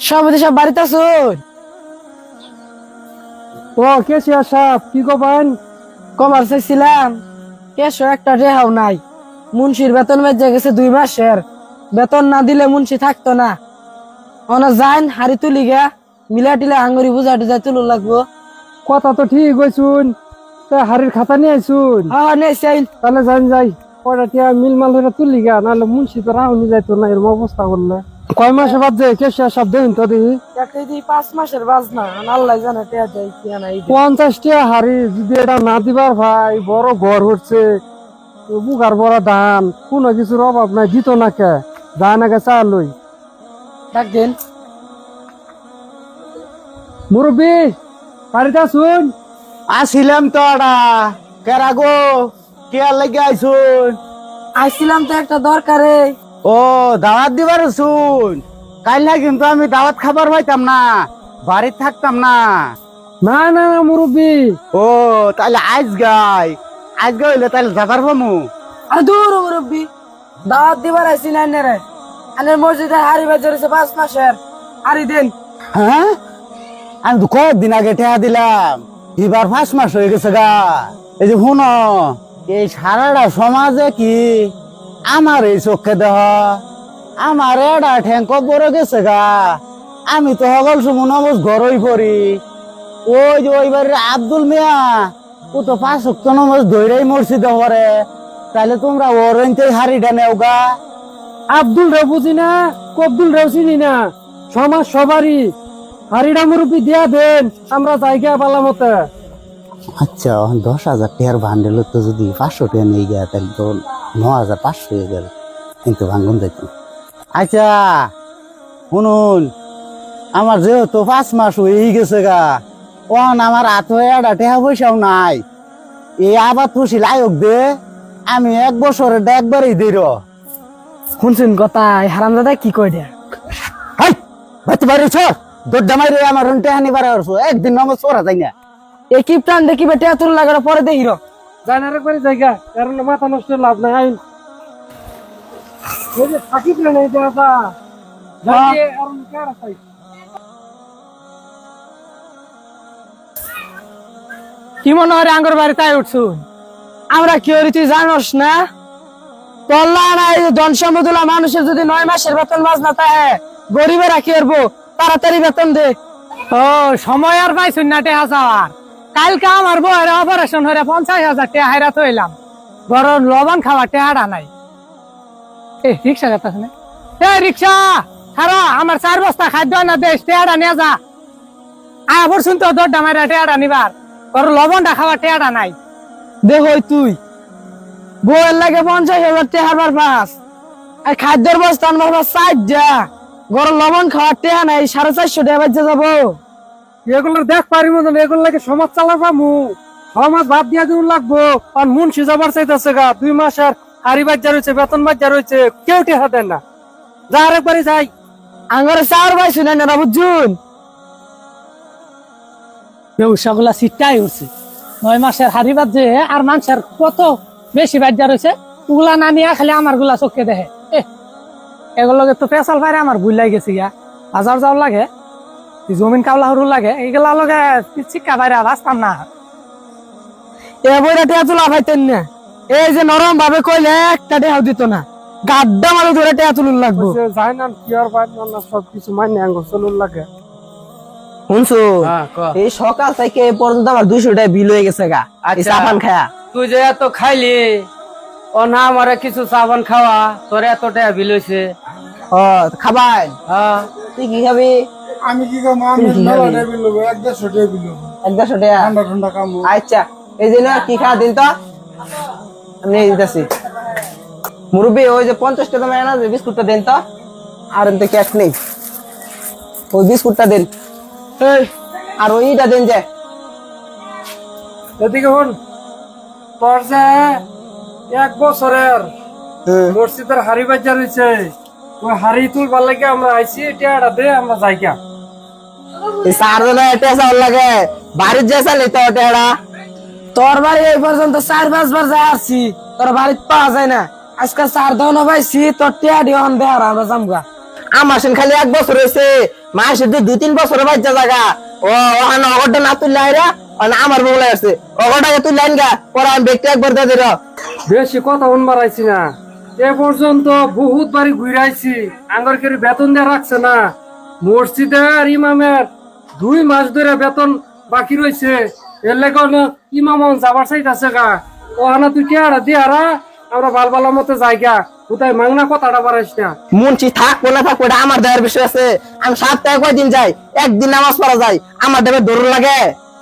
সভাপতি সব বাড়িতে আসুন ও কে সাহেব? কি কবেন কমার চাইছিলাম কেশো একটা রেহাও নাই। মুন্সির বেতন বেজে গেছে দুই মাসের। বেতন না দিলে মুন্সি থাকতো না। অনা যাইন হাড়ি তুলি গা মিলা টিলা আঙ্গুরি বুঝা টুজা তুলু লাগবো। কথা তো ঠিক হয়েছুন তা হাড়ির খাতা নিয়ে আইসুন হ্যাঁ হ্যাঁ নেই তাহলে যাই যাই। কয়টা টিয়া মিল মাল ধরে তুলি গা? নাহলে মুন্সি তো রাহুনি যাইতো না এরকম অবস্থা করলে। কয় মাসে বাদ যায় কে সব দেন তো একটা দিই পাঁচ মাসের বাজনা। আল্লাহ জানে টেয়া যায় কি নাই পঞ্চাশ টিয়া হাড়ি যদি এটা না দিবার ভাই বড় ঘর হচ্ছে। বুকার বড় ধান কোনো কিছুর অভাব নাই দিত না কে? যায় না কে চা লই। ডাক দিন। মুরব্বী বাড়িতে আসুন। আসিলাম তো আডা। কেরা গো কে লেগে আইসুন? আইছিলাম তো একটা দরকারে। ও দাওয়াত দিবার শুন। কাল না কিন্তু আমি দাওয়াত খাবার পাইতাম না বাড়িতে থাকতাম না। না না না মুরব্বী। ও তাহলে আজ গাই আজ গাইলে তাহলে যাবার পামু। আর দূর মুরব্বী দাওয়াত দিবার আইছিলেন রে। আনের মসজিদে হাড়ি বেজে রয়েছে পাঁচ মাসের হাড়ি দিন। হ্যাঁ? আমি তো কয়েকদিন আগে ঠেয়া দিলাম এবার পাঁচ মাস হয়ে গেছে গা। এই যে শুনো এই সারাটা সমাজে কি আমার এই চোখে দেহ। আমার এডা ঠ্যাং বড় গেছে গা। আমি তো সকল সময় নমজ ঘরই পড়ি। ওই যে ওই বাড়ির আব্দুল মিয়া, ও তো পাঁচ অক্ট নমস ধৈরাই মসজিদ করে তাহলে তোমরা ওর হাড়িটা নেও গা। আব্দুল রেও বুঝি না কব্দুল রেও চিনি না। সমাজ সবারই। হারিডা মুরব্বী দিয়া দেন, আমরা জায়গা পালাম আচ্ছা দশ হাজার টাকার ভান্ডেল তো যদি পাঁচশো টাকা নিয়ে যায় তাহলে তো ন হাজার পাঁচশো হয়ে গেল। কিন্তু ভাঙ্গন যাইত আচ্ছা শুনুন আমার যেহেতু পাঁচ মাস হয়ে গেছে গা ওন আমার হাত হয়ে টাকা পয়সাও নাই। এই আবার খুশি লায়ক দে আমি এক বছরের একবারই দিল। শুনছেন কথা হারাম দাদা কি কই হাই ভাইতে বাড়ি ছ দোড্ডা মাইরে আমার টাকা নিবার একদিন নমজ ওরা যাই না। এই কিপ টান দেখি বেটে তুল লাগার পরে দেখি র জানার একবারে জায়গা কারণ মাথা নষ্ট লাভ নাই আইন। ওই যে থাকিস না এই দাদা জানিয়ে আর কার আছে? কি মনে হয় আঙ্গর বাড়িতে আয় উঠছুন আমরা কি করি তুই জানোস না? তল্লা না এই ধন সম্পদুলা মানুষের যদি নয় মাসের বেতন বাজ না তাহে গরিবেরা কি করব? তাড়াতাড়ি বেতন দে। ও সময় আর পাইছুন না টেহা যাওয়ার। কালকে আমার বউয়ের অপারেশন হয়ে পঞ্চাশ হাজার টেহা হাইরা থইলাম। ঘরের লবণ খাওয়া টেহাটা নাই। রিক্সা শুনে এ, রিক্সা! খারা আমার চার বস্তা খাদ্য না দেশ টেহাটা নিয়ে যা। আয়া পড়ছুন তো দরডা মারা টেহাটা নিবার। ঘরের লবণটা খাওয়া টেহাটা নাই। দেখ তুই। বউয়ের লাগে পঞ্চাশ হাজার টেহার বার পাস আর খাদ্যের বস্তা আনবার পাস সাইড যা। গরম লবণ খাওয়ার টেহা নাই, সাড়ে চারশো বাজে যাব। এগুলো দেখ পারি মতন এগুলো লাগে সমাজ চালাবা মু সমাজ ভাত দিয়া দিন লাগবো, আর মুন্সি যাবার চাইতেছে গা। দুই মাস আর হারি বাজ্যা রয়েছে, বেতন বাজ্যা রয়েছে, কেউ টেহা দেন না। যা আর একবারই যাই। আঙ্গরে চার ভাই শুনে না বুঝুন? ব্যবসাগুলা সিটটাই উঠছে। নয় মাসের হারি বাদ যে আর মানুষের কত বেশি বাজ্যা রয়েছে, ওগুলা না নিয়ে খালি আমারগুলা চোখে দেখে। এ এগুলোকে তো পেশাল পারে আমার ভুল লাগে গেছে গিয়া। বাজার যাওয়ার লাগে। জমিন কাবলা হরু লাগে এইগুলা লগে শিক্ষা বাইরে বাঁচতাম না। এ বইটা টেহা তোলা পাইতেন না। এই যে নরম ভাবে কইলে একটা টেহাও দিত না। গাড্ডা ধরে তুলুন লাগবো। যাই না কি আর না সব কিছু মাইনে আঙ্গ চলুন লাগে। শুনছো? হ্যাঁ এই সকাল থেকে এ পর্যন্ত আমার দুইশো টাকা বিল হয়ে গেছে গা। এই সাবান খায়া। তুই যে এত খাইলি ও না আমারে কিছু চাবান খাওয়া তোর এত টাকা বিল হয়েছে ও খাবাই। হ্যাঁ। তুই কি খাবি? আমি কি করব আমি মেলা টেবিল এক দেড়শো টেবিল নেব এক দেড়শো টাকা? ঠান্ডা ঠান্ডা কামো আচ্ছা এই যে না কি খাওয়া দিন তো? আমি নিয়ে দিতেছি। মুরব্বী ওই যে পঞ্চাশ টাকা না যে বিস্কুটটা দেন তো? আর এমনি ক্যাশ নেই। ওই বিস্কুটটা দেন। এই, আর ওইটা দেন যে। এদিকে হন তোর যে এক বছরের মসজিদের হাড়ি বাজ্যা রয়েছে ওই হাড়ি তুলবার লাগে আমরা আইছি এটা দে আমরা এই চার জনে এটা চাউল লাগে। বাড়ির যে চাল ওটা এরা তোর বাড়ি এই পর্যন্ত চার পাঁচ বার যাই আসছি। তোর বাড়িতে পাওয়া যায় না। আজকে চার ধন পাইছি তোর টেহা দিয়ে দেহার আমরা জামগা আমার সেন খালি এক বছর হয়েছে মাসে দুই দুই তিন বছর বাচ্চা জায়গা ও ওখানে অগরটা না তুললে আইরা আমার বগলে আছে অগরটাকে তুললে আইন গা পরে আমি ব্যক্তি একবার দিয়ে দিল। বেশি কথা উন মারাইছি না। এ পর্যন্ত বহুত বাড়ি ঘুরাইছি আঙ্গর করে বেতন দিয়ে রাখছে না। মসজিদের ইমামের দুই মাস ধরে বেতন বাকি রয়েছে। এর লেগে হলো ইমাম যাবার চাইতেছে গা। ও হানা তুই কে আরা দিয়ে আরা আমরা ভালো ভালো মতো জায়গা কোথায় মাংনা কথাটা বাড়াইস না। মুন্সি থাকব না এটা আমার দেওয়ার বিষয় আছে। আমি সপ্তাহে কয়দিন যাই? একদিন নামাজ পড়া যাই। আমার দেবে দৌড় লাগে।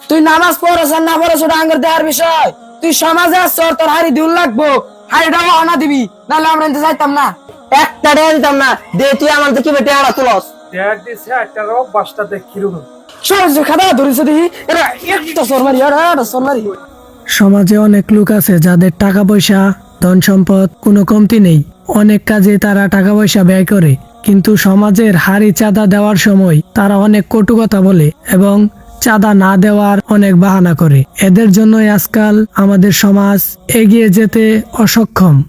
তুই নামাজ পড়েছ আর না পড়েছ ওটা আঙ্গের দেওয়ার বিষয়। তুই সমাজে আসছ তোর হাড়ি দিউল লাগবো। হাড়িটাও আনা দিবি নাহলে আমরা এনতে যাইতাম না। একটা টাকা দিতাম না। দে তুই আমার দেখি বেটে আড়া তুলস? দিছে একটা অভ্যাসটা দেখ কীরকম। সমাজে অনেক লোক আছে যাদের টাকা পয়সা ধন সম্পদ কোনো কমতি নেই। অনেক কাজে তারা টাকা পয়সা ব্যয় করে। কিন্তু সমাজের হাড়ি চাঁদা দেওয়ার সময় তারা অনেক কটু কথা বলে এবং চাঁদা না দেওয়ার অনেক বাহানা করে। এদের জন্যই আজকাল আমাদের সমাজ এগিয়ে যেতে অসক্ষম।